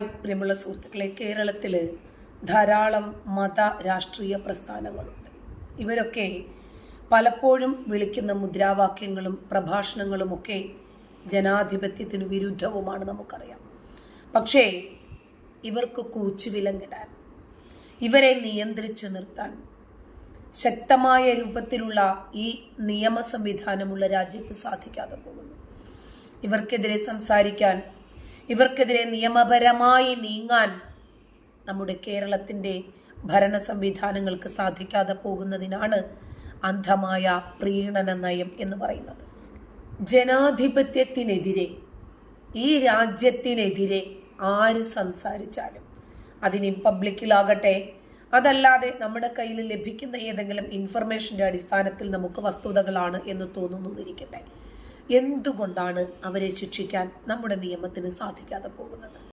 പ്രിയമുള്ള സുഹൃത്തുക്കളെ കേരളത്തിൽ ധാരാളം മത രാഷ്ട്രീയ പ്രസ്ഥാനങ്ങളുണ്ട്. ഇവരൊക്കെ പലപ്പോഴും വിളിക്കുന്ന മുദ്രാവാക്യങ്ങളും പ്രഭാഷണങ്ങളുമൊക്കെ ജനാധിപത്യത്തിന് വിരുദ്ധവുമാണ് നമുക്കറിയാം. പക്ഷേ ഇവർക്ക് കൂച്ചുവിലങ്ങിടാൻ ഇവരെ നിയന്ത്രിച്ച് നിർത്താൻ ശക്തമായ രൂപത്തിലുള്ള ഈ നിയമ സംവിധാനമുള്ള രാജ്യത്ത് സാധിക്കാതെ പോകുന്നു. ഇവർക്കെതിരെ സംസാരിക്കാൻ ഇവർക്കെതിരെ നിയമപരമായി നീങ്ങാൻ നമ്മുടെ കേരളത്തിന്റെ ഭരണ സംവിധാനങ്ങൾക്ക് സാധിക്കാതെ പോകുന്നതിനാണ് അന്ധമായ പ്രീണന നയം എന്ന് പറയുന്നത്. ജനാധിപത്യത്തിനെതിരെ ഈ രാജ്യത്തിനെതിരെ ആര് സംസാരിച്ചാലും അതിന് പബ്ലിക്കിലാകട്ടെ അതല്ലാതെ നമ്മുടെ കയ്യിൽ ലഭിക്കുന്ന ഏതെങ്കിലും ഇൻഫർമേഷന്റെ അടിസ്ഥാനത്തിൽ നമുക്ക് വസ്തുതകളാണ് എന്ന് തോന്നുന്നിരിക്കട്ടെ എന്തുകൊണ്ടാണ് അവരെ ശിക്ഷിക്കാൻ നമ്മുടെ നിയമത്തിന് സാധിക്കാതെ പോകുന്നത്?